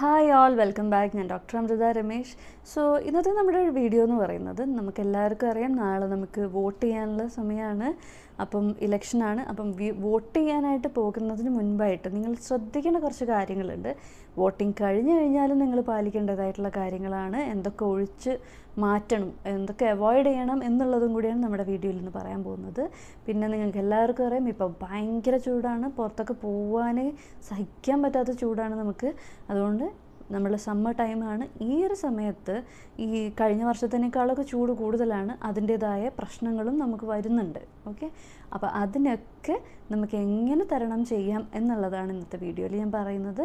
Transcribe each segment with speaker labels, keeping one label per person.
Speaker 1: Hi all welcome back ഞാൻ doctor Amrutha Ramesh. So ഇന്നത്തെ നമ്മുടെ വീഡിയോ എന്ന് പറയുന്നത് നമുക്ക് എല്ലാവർക്കും അറിയാം നാളെ നമുക്ക് വോട്ട് ചെയ്യാനുള്ള സമയമാണ്. അപ്പം ഇലക്ഷനാണ്. അപ്പം വോട്ട് ചെയ്യാനായിട്ട് പോകുന്നതിന് മുൻപായിട്ട് നിങ്ങൾ ശ്രദ്ധിക്കേണ്ട കുറച്ച് കാര്യങ്ങളുണ്ട്. വോട്ടിംഗ് കഴിഞ്ഞു കഴിഞ്ഞാലും നിങ്ങൾ പാലിക്കേണ്ടതായിട്ടുള്ള കാര്യങ്ങളാണ്. എന്തൊക്കെ ഒഴിച്ച് മാറ്റണം എന്തൊക്കെ അവോയ്ഡ് ചെയ്യണം എന്നുള്ളതും കൂടിയാണ് നമ്മുടെ വീഡിയോയിൽ നിന്ന് പറയാൻ പോകുന്നത്. പിന്നെ നിങ്ങൾക്ക് എല്ലാവർക്കും അറിയാം ഇപ്പോൾ ഭയങ്കര ചൂടാണ്. പുറത്തൊക്കെ പോകാനേ സഹിക്കാൻ പറ്റാത്ത ചൂടാണ് നമുക്ക്. അതുകൊണ്ട് നമ്മൾ സമ്മർ ടൈമാണ് ഈ ഒരു സമയത്ത് ഈ കഴിഞ്ഞ വർഷത്തിനേക്കാളൊക്കെ ചൂട് കൂടുതലാണ്. അതിന്റേതായ പ്രശ്നങ്ങളും നമുക്ക് വരുന്നുണ്ട്. ഓക്കെ അപ്പോൾ അതിനൊക്കെ നമുക്ക് എങ്ങനെ തരണം ചെയ്യാം എന്നുള്ളതാണ് ഇന്നത്തെ വീഡിയോയിൽ ഞാൻ പറയുന്നത്.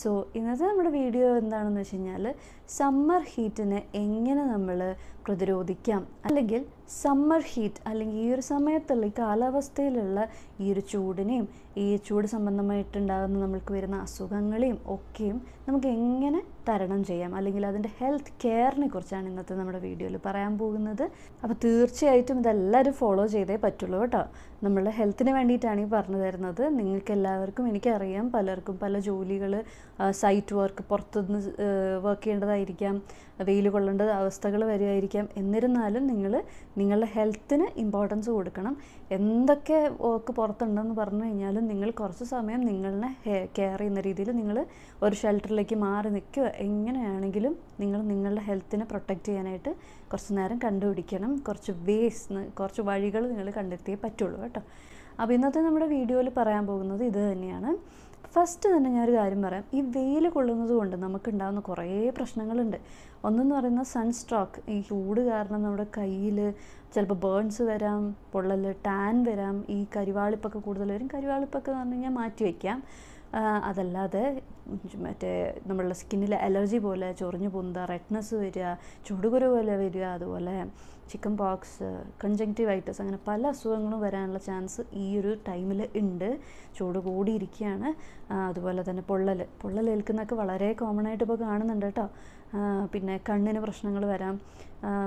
Speaker 1: സോ ഇന്നത്തെ നമ്മുടെ വീഡിയോ എന്താണെന്ന് വെച്ച് കഴിഞ്ഞാൽ സമ്മർ ഹീറ്റിനെ എങ്ങനെ നമ്മൾ പ്രതിരോധിക്കാം. അല്ലെങ്കിൽ സമ്മർ ഹീറ്റ് അല്ലെങ്കിൽ ഈ ഒരു സമയത്തുള്ള ഈ കാലാവസ്ഥയിലുള്ള ഈ ഒരു ചൂടിനെയും ഈ ചൂട് സംബന്ധമായിട്ടുണ്ടാകുന്ന നമ്മൾക്ക് വരുന്ന അസുഖങ്ങളെയും ഒക്കെയും നമുക്ക് എങ്ങനെ തരണം ചെയ്യാം? അല്ലെങ്കിൽ അതിന്റെ ഹെൽത്ത് കെയറിനെ കുറിച്ചാണ് ഇന്നത്തെ നമ്മുടെ വീഡിയോയിൽ പറയാൻ പോകുന്നത്. അപ്പോൾ തീർച്ചയായിട്ടും ഇതെല്ലാവരും ഫോളോ ചെയ്തേ പറ്റുള്ളൂ കേട്ടോ. നമ്മളുടെ ഹെൽത്തിന് വേണ്ടിയിട്ടാണ് ഈ പറഞ്ഞു തരുന്നത്. നിങ്ങൾക്ക് എല്ലാവർക്കും എനിക്കറിയാം പലർക്കും പല ജോലികൾ സൈറ്റ് വർക്ക് പുറത്തുനിന്ന് വർക്ക് ചെയ്യേണ്ടതായിരിക്കാം. വെയിൽ അവസ്ഥകൾ വരുമായിരിക്കാം എന്നിരുന്നാലും നിങ്ങൾ നിങ്ങളുടെ ഹെൽത്തിന് ഇമ്പോർട്ടൻസ് കൊടുക്കണം. എന്തൊക്കെ വർക്ക് പുറത്തുണ്ടെന്ന് പറഞ്ഞു കഴിഞ്ഞാലും നിങ്ങൾ കുറച്ച് സമയം നിങ്ങളെ കെയർ ചെയ്യുന്ന രീതിയിൽ നിങ്ങൾ ഒരു ഷെൽട്ടറിലേക്ക് മാറി നിൽക്കുക. എങ്ങനെയാണെങ്കിലും നിങ്ങൾ നിങ്ങളുടെ ഹെൽത്തിനെ പ്രൊട്ടക്റ്റ് ചെയ്യാനായിട്ട് കുറച്ച് നേരം കണ്ടുപിടിക്കണം. കുറച്ച് വേസ് കുറച്ച് വഴികൾ നിങ്ങൾ കണ്ടെത്തിയേ പറ്റുള്ളൂ കേട്ടോ. അപ്പോൾ ഇന്നത്തെ നമ്മുടെ വീഡിയോയിൽ പറയാൻ പോകുന്നത് ഇത് തന്നെയാണ്. ഫസ്റ്റ് തന്നെ ഞാനൊരു കാര്യം പറയാം. ഈ വെയിൽ കൊള്ളുന്നത് കൊണ്ട് നമുക്കുണ്ടാകുന്ന കുറേ പ്രശ്നങ്ങളുണ്ട്. ഒന്നെന്ന് പറയുന്ന സൺസ്ട്രോക്ക് ഈ ചൂട് കാരണം നമ്മുടെ കയ്യിൽ ചിലപ്പോൾ ബേൺസ് വരാം പൊള്ളൽ ടാൻ വരാം ഈ കരിവാളിപ്പൊക്കെ കൂടുതൽ വരും. കരിവാളിപ്പൊക്കെ എന്ന് കഴിഞ്ഞാൽ മാറ്റി വയ്ക്കാം അതല്ലാതെ മറ്റേ നമ്മളുടെ സ്കിന്നിൽ അലർജി പോലെ ചൊറിഞ്ഞു പൊന്തുക റെഡ്നെസ് വരിക ചുടുകുരു പോലെ വരിക അതുപോലെ ചിക്കൻ പോക്സ് കൺജങ്ക്റ്റീവൈറ്റസ് അങ്ങനെ പല അസുഖങ്ങളും വരാനുള്ള ചാൻസ് ഈ ഒരു ടൈമിൽ ഉണ്ട്. ചൂട് കൂടിയിരിക്കുകയാണ്. അതുപോലെ തന്നെ പൊള്ളൽ പൊള്ളൽ ഏൽക്കുന്നതൊക്കെ വളരെ കോമൺ ആയിട്ട് ഇപ്പോൾ കാണുന്നുണ്ട് കേട്ടോ. പിന്നെ കണ്ണിന് പ്രശ്നങ്ങൾ വരാം.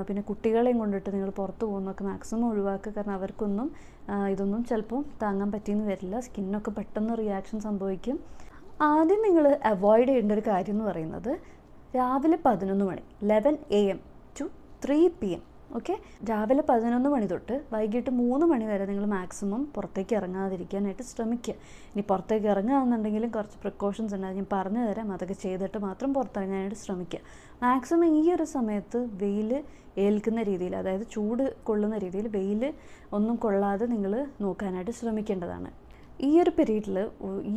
Speaker 1: പിന്നെ കുട്ടികളെയും കൊണ്ടിട്ട് നിങ്ങൾ പുറത്ത് പോകുന്നതൊക്കെ മാക്സിമം ഒഴിവാക്കുക. കാരണം അവർക്കൊന്നും ഇതൊന്നും ചിലപ്പോൾ താങ്ങാൻ പറ്റിയെന്ന് വരില്ല. സ്കിന്നൊക്കെ പെട്ടെന്ന് റിയാക്ഷൻ സംഭവിക്കും. ആദ്യം നിങ്ങൾ അവോയ്ഡ് ചെയ്യേണ്ട ഒരു കാര്യം എന്ന് പറയുന്നത് രാവിലെ പതിനൊന്ന് മണി eleven A M to three P M okay? രാവിലെ പതിനൊന്ന് മണി തൊട്ട് വൈകിട്ട് മൂന്ന് മണി വരെ നിങ്ങൾ മാക്സിമം പുറത്തേക്ക് ഇറങ്ങാതിരിക്കാനായിട്ട് ശ്രമിക്കുക. ഇനി പുറത്തേക്ക് ഇറങ്ങുകയാണെന്നുണ്ടെങ്കിലും കുറച്ച് പ്രിക്കോഷൻസ് ഉണ്ട്. ഞാൻ പറഞ്ഞു തരാം. അതൊക്കെ ചെയ്തിട്ട് മാത്രം പുറത്തിറങ്ങാനായിട്ട് ശ്രമിക്കുക. മാക്സിമം ഈ ഒരു സമയത്ത് വെയിൽ ഏൽക്കുന്ന രീതിയിൽ അതായത് ചൂട് കൊള്ളുന്ന രീതിയിൽ വെയിൽ ഒന്നും കൊള്ളാതെ നിങ്ങൾ നോക്കാനായിട്ട് ശ്രമിക്കേണ്ടതാണ്. ഈ ഒരു പീരീഡിൽ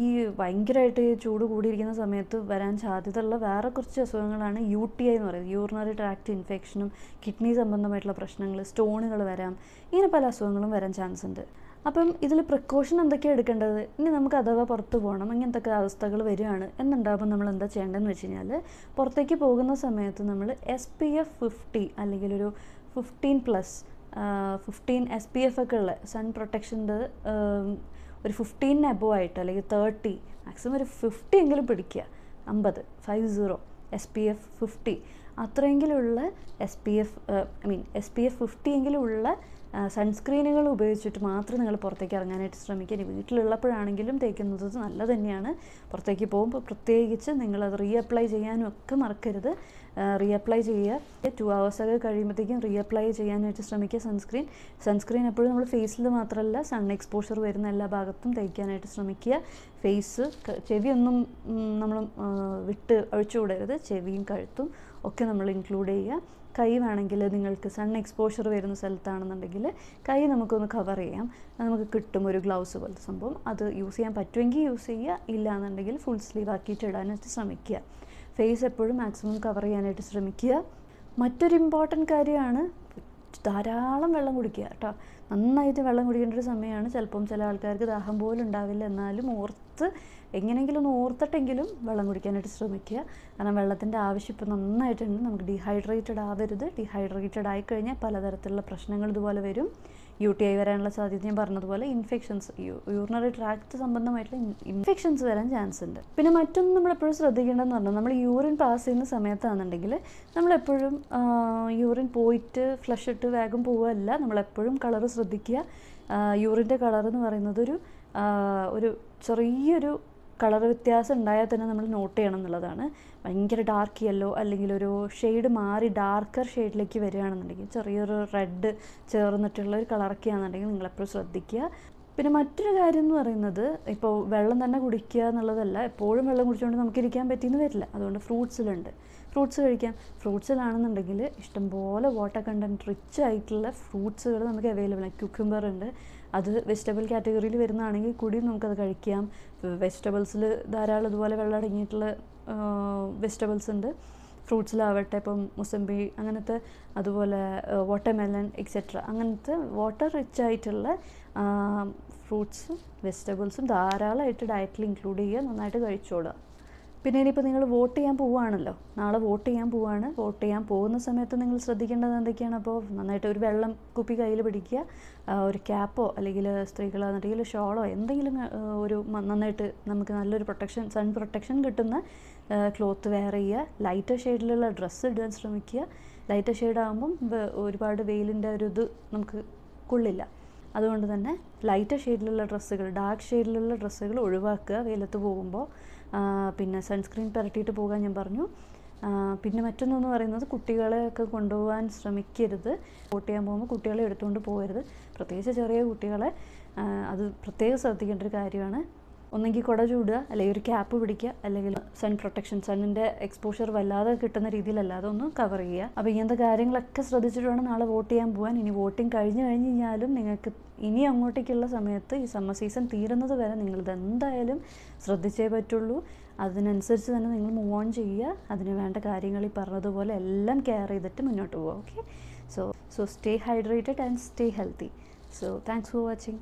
Speaker 1: ഈ ഭയങ്കരമായിട്ട് ചൂട് കൂടിയിരിക്കുന്ന സമയത്ത് വരാൻ സാധ്യതയുള്ള വേറെ കുറച്ച് അസുഖങ്ങളാണ് യു ടി ഐ എന്ന് പറയുന്നത്. യൂറിനറി ട്രാക്ട് ഇൻഫെക്ഷനും കിഡ്നി സംബന്ധമായിട്ടുള്ള പ്രശ്നങ്ങൾ സ്റ്റോണുകൾ വരാം ഇങ്ങനെ പല അസുഖങ്ങളും വരാൻ ചാൻസ് ഉണ്ട്. അപ്പം ഇതിൽ പ്രിക്കോഷൻ എന്തൊക്കെയാണ് എടുക്കേണ്ടത്? ഇനി നമുക്ക് അഥവാ പുറത്ത് പോകണം ഇങ്ങനത്തെ അവസ്ഥകൾ വരികയാണ് എന്നുണ്ടാകുമ്പോൾ നമ്മൾ എന്താ ചെയ്യേണ്ടതെന്ന് വെച്ച് കഴിഞ്ഞാൽ പുറത്തേക്ക് പോകുന്ന സമയത്ത് നമ്മൾ എസ് പി എഫ് ഫിഫ്റ്റി അല്ലെങ്കിൽ ഒരു fifteen plus fifteen S P F ഒക്കെ ഉള്ള സൺ പ്രൊട്ടക്ഷന്റെ ഒരു ഫിഫ്റ്റീനിന് അബോ ആയിട്ട് അല്ലെങ്കിൽ തേർട്ടി മാക്സിമം ഒരു ഫിഫ്റ്റി എങ്കിലും പിടിക്കുക. അമ്പത് five zero S P F fifty അത്രയെങ്കിലുള്ള S P F I mean S P F fifty എങ്കിലും ഉള്ള സൺസ്ക്രീനുകൾ ഉപയോഗിച്ചിട്ട് മാത്രം നിങ്ങൾ പുറത്തേക്ക് ഇറങ്ങാനായിട്ട് ശ്രമിക്കുക ഇനി വീട്ടിലുള്ളപ്പോഴാണെങ്കിലും തേക്കുന്നത് നല്ലത് തന്നെയാണ്. പുറത്തേക്ക് പോകുമ്പോൾ പ്രത്യേകിച്ച് നിങ്ങളത് റീഅപ്ലൈ ചെയ്യാനും ഒക്കെ മറക്കരുത്. റീഅപ്ലൈ ചെയ്യുക. ടു ഹവേഴ്സൊക്കെ കഴിയുമ്പോഴത്തേക്കും റീഅപ്ലൈ ചെയ്യാനായിട്ട് ശ്രമിക്കുക സൺസ്ക്രീൻ. സൺസ്ക്രീൻ എപ്പോഴും നമ്മൾ ഫേസിൽ മാത്രമല്ല സൺ എക്സ്പോഷർ വരുന്ന എല്ലാ ഭാഗത്തും തേക്കാനായിട്ട് ശ്രമിക്കുക. ഫേസ് ചെവിയൊന്നും നമ്മൾ വിട്ട് ഒഴിച്ചുകൂടരുത് ചെവിയും കഴുത്തും ഒക്കെ നമ്മൾ ഇൻക്ലൂഡ് ചെയ്യുക. കൈ വേണമെങ്കിൽ നിങ്ങൾക്ക് സൺ എക്സ്പോഷർ വരുന്ന സ്ഥലത്താണെന്നുണ്ടെങ്കിൽ കൈ നമുക്കൊന്ന് കവർ ചെയ്യാം. നമുക്ക് കിട്ടും ഒരു ഗ്ലൗസ് പോലത്തെ സംഭവം. അത് യൂസ് ചെയ്യാൻ പറ്റുമെങ്കിൽ യൂസ് ചെയ്യുക. ഇല്ല എന്നുണ്ടെങ്കിൽ ഫുൾ സ്ലീവ് ആക്കിയിട്ട് ഇടാനായിട്ട് ശ്രമിക്കുക. ഫേസ് എപ്പോഴും മാക്സിമം കവർ ചെയ്യാനായിട്ട് ശ്രമിക്കുക. മറ്റൊരു ഇമ്പോർട്ടന്റ് കാര്യമാണ് ധാരാളം വെള്ളം കുടിക്കുക കേട്ടോ. നന്നായിട്ട് വെള്ളം കുടിക്കേണ്ട ഒരു സമയമാണ്. ചിലപ്പം ചില ആൾക്കാർക്ക് ദാഹം പോലും ഉണ്ടാവില്ല. എന്നാലും ഓർത്ത് എങ്ങനെയെങ്കിലും ഒന്ന് ഓർത്തിട്ടെങ്കിലും വെള്ളം കുടിക്കാനായിട്ട് ശ്രമിക്കുക. കാരണം വെള്ളത്തിന്റെ ആവശ്യം ഇപ്പോൾ നന്നായിട്ടുണ്ട്. നമുക്ക് ഡീഹൈഡ്രേറ്റഡ് ആവരുത്. ഡീഹൈഡ്രേറ്റഡ് ആയിക്കഴിഞ്ഞാൽ പലതരത്തിലുള്ള പ്രശ്നങ്ങൾ ഇതുപോലെ വരും. യു ടി ഐ വരാനുള്ള സാധ്യത ഞാൻ പറഞ്ഞതുപോലെ ഇൻഫെക്ഷൻസ് യൂറിനറി ട്രാക്ട് സംബന്ധമായിട്ടുള്ള ഇൻഫെക്ഷൻസ് വരാൻ ചാൻസ് ഉണ്ട്. പിന്നെ മറ്റൊന്നും നമ്മൾ എപ്പോഴും ശ്രദ്ധിക്കേണ്ടതെന്ന് പറഞ്ഞാൽ നമ്മൾ യൂറിൻ പാസ് ചെയ്യുന്ന സമയത്താണെന്നുണ്ടെങ്കിൽ നമ്മളെപ്പോഴും യൂറിൻ പോയിട്ട് ഫ്ലഷ് ഇട്ട് വേഗം പോവുകയല്ല. നമ്മളെപ്പോഴും കളറ് ശ്രദ്ധിക്കുക. യൂറിന്റെ കളർ എന്ന് പറയുന്നത് ഒരു ഒരു ചെറിയൊരു കളർ വ്യത്യാസം ഉണ്ടായാൽ തന്നെ നമ്മൾ നോട്ട് ചെയ്യണം എന്നുള്ളതാണ്. ഭയങ്കര ഡാർക്ക് യെല്ലോ അല്ലെങ്കിൽ ഒരു ഷെയ്ഡ് മാറി ഡാർക്കർ ഷെയ്ഡിലേക്ക് വരികയാണെന്നുണ്ടെങ്കിൽ ചെറിയൊരു റെഡ് ചേർന്നിട്ടുള്ള ഒരു കളറൊക്കെ ആണെന്നുണ്ടെങ്കിൽ നിങ്ങളെപ്പോഴും ശ്രദ്ധിക്കുക. പിന്നെ മറ്റൊരു കാര്യം എന്ന് പറയുന്നത് ഇപ്പോൾ വെള്ളം തന്നെ കുടിക്കുക എന്നുള്ളതല്ല എപ്പോഴും വെള്ളം കുടിച്ചുകൊണ്ട് നമുക്ക് ഇരിക്കാൻ പറ്റിയെന്ന് വരില്ല. അതുകൊണ്ട് ഫ്രൂട്ട്സിലുണ്ട്. ഫ്രൂട്ട്സ് കഴിക്കാം. ഫ്രൂട്ട്സിലാണെന്നുണ്ടെങ്കിൽ ഇഷ്ടംപോലെ വാട്ടർ കണ്ടന്റ് റിച്ച് ആയിട്ടുള്ള ഫ്രൂട്ട്സുകൾ നമുക്ക് അവൈലബിൾ ആണ്. ക്യുക്കുംബർ ഉണ്ട്. അത് വെജിറ്റബിൾ കാറ്റഗറിയിൽ വരുന്നതാണെങ്കിൽ കൂടി നമുക്കത് കഴിക്കാം. വെജിറ്റബിൾസിൽ ധാരാളം ഇതുപോലെ വെള്ളം അടങ്ങിയിട്ടുള്ള വെജിറ്റബിൾസ് ഉണ്ട്. ഫ്രൂട്ട്സിലാവട്ടെ ഇപ്പം മുസംബി അങ്ങനത്തെ അതുപോലെ വാട്ടർമെലൺ എക്സെട്ര അങ്ങനത്തെ വാട്ടർ റിച്ച് ആയിട്ടുള്ള ഫ്രൂട്ട്സും വെജിറ്റബിൾസും ധാരാളമായിട്ട് ഡയറ്റിൽ ഇൻക്ലൂഡ് ചെയ്യുക നന്നായിട്ട് കഴിച്ചോളുക. പിന്നെ ഇനിയിപ്പോൾ നിങ്ങൾ വോട്ട് ചെയ്യാൻ പോവുകയാണല്ലോ. നാളെ വോട്ട് ചെയ്യാൻ പോവുകയാണ്. വോട്ട് ചെയ്യാൻ പോകുന്ന സമയത്ത് നിങ്ങൾ ശ്രദ്ധിക്കേണ്ടത് എന്തൊക്കെയാണ്? അപ്പോൾ നന്നായിട്ട് ഒരു വെള്ളം കുപ്പി കയ്യിൽ പിടിക്കുക ഒരു ക്യാപ്പോ അല്ലെങ്കിൽ സ്ത്രീകളാണെന്നുണ്ടെങ്കിൽ ഷോളോ എന്തെങ്കിലും ഒരു നന്നായിട്ട് നമുക്ക് നല്ലൊരു പ്രൊട്ടക്ഷൻ സൺ പ്രൊട്ടക്ഷൻ കിട്ടുന്ന ക്ലോത്ത് വെയർ ചെയ്യുക ലൈറ്റർ ഷെയ്ഡിലുള്ള ഡ്രസ്സ് ഇടാൻ ശ്രമിക്കുക. ലൈറ്റർ ഷെയ്ഡ് ആകുമ്പം ഒരുപാട് വെയിലിന്റെ ഒരു ഇത് നമുക്ക് കൊള്ളില്ല. അതുകൊണ്ട് തന്നെ ലൈറ്റർ ഷെയ്ഡിലുള്ള ഡ്രസ്സുകൾ ഡാർക്ക് ഷെയ്ഡിലുള്ള ഡ്രസ്സുകൾ ഒഴിവാക്കുക. വെയിലത്ത് പോകുമ്പോൾ പിന്നെ സൺസ്ക്രീൻ പുരട്ടിയിട്ട് പോകാൻ ഞാൻ പറഞ്ഞു. പിന്നെ മറ്റൊന്നെന്ന് പറയുന്നത് കുട്ടികളെയൊക്കെ കൊണ്ടുപോകാൻ ശ്രമിക്കരുത്. വോട്ട് ചെയ്യാൻ പോകുമ്പോൾ കുട്ടികളെ എടുത്തുകൊണ്ട് പോകരുത്. പ്രത്യേകിച്ച് ചെറിയ കുട്ടികളെ അത് പ്രത്യേകം ശ്രദ്ധിക്കേണ്ട ഒരു കാര്യമാണ്. ഒന്നെങ്കിൽ കുട ചൂടുക അല്ലെങ്കിൽ ഒരു ക്യാപ്പ് പിടിക്കുക അല്ലെങ്കിൽ സൺ പ്രൊട്ടക്ഷൻ സണ്ണിന്റെ എക്സ്പോഷർ വല്ലാതെ കിട്ടുന്ന രീതിയിലല്ലാതെ ഒന്ന് കവർ ചെയ്യുക. അപ്പോൾ ഇങ്ങനത്തെ കാര്യങ്ങളൊക്കെ ശ്രദ്ധിച്ചിട്ട് വേണം നാളെ വോട്ട് ചെയ്യാൻ പോകാൻ ഇനി വോട്ടിംഗ് കഴിഞ്ഞു കഴിഞ്ഞ് കഴിഞ്ഞാലും നിങ്ങൾക്ക് ഇനി അങ്ങോട്ടേക്കുള്ള സമയത്ത് ഈ സമ്മർ സീസൺ തീരുന്നത് വരെ നിങ്ങളിത് എന്തായാലും ശ്രദ്ധിച്ചേ പറ്റുള്ളൂ. അതിനനുസരിച്ച് തന്നെ നിങ്ങൾ മൂവ് ഓൺ ചെയ്യുക. അതിന് വേണ്ട കാര്യങ്ങൾ ഈ പറഞ്ഞതുപോലെ എല്ലാം കെയർ ചെയ്തിട്ട് മുന്നോട്ട് പോവുക. Okay so so stay hydrated and stay healthy so thanks for watching